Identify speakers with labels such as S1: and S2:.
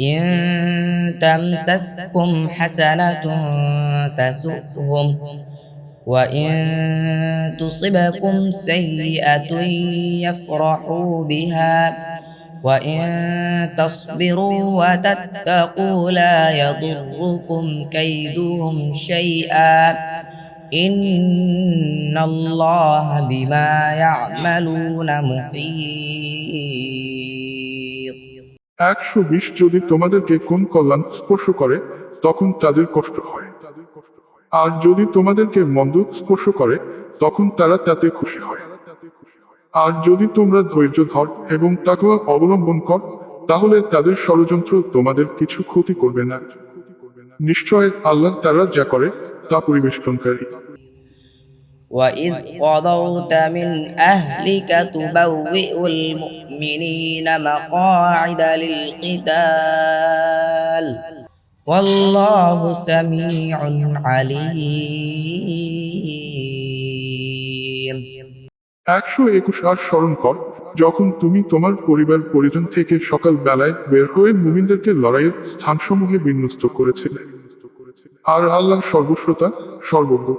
S1: إن تمسسكم حسنة تسؤهم وإن تصبكم سيئة يفرحوا بها وإن تصبروا وتتقوا لا يضركم كيدهم شيئا إن الله بما يعملون محيط
S2: একশো বিশ যদি তোমাদেরকে কোন কল্যাণ স্পর্শ করে, তখন তাদের কষ্ট হয়। আর যদি তোমাদেরকে মন্দ স্পর্শ করে, তখন তারা তাতে খুশি হয়। আর যদি তোমরা ধৈর্য ধর এবং তাকওয়া অবলম্বন কর, তাহলে তাদের ষড়যন্ত্র তোমাদের কিছু ক্ষতি করবে না। নিশ্চয় আল্লাহ তারা যা করে, তা পরিবেষ্টনকারী।
S1: وإذ قضوت من أهلك تبوئ المؤمنين مقاعد للقتال والله سميع عليم
S2: একশো একুশ আর স্মরণ কর যখন তুমি তোমার পরিবার পরিজন থেকে সকাল বেলায় বের হয়ে মুমিনদেরকে লড়াইয়ের স্থানসমূহে বিন্যস্ত করেছিলে আর আল্লাহ সর্বশ্রোতা সর্বজ্ঞ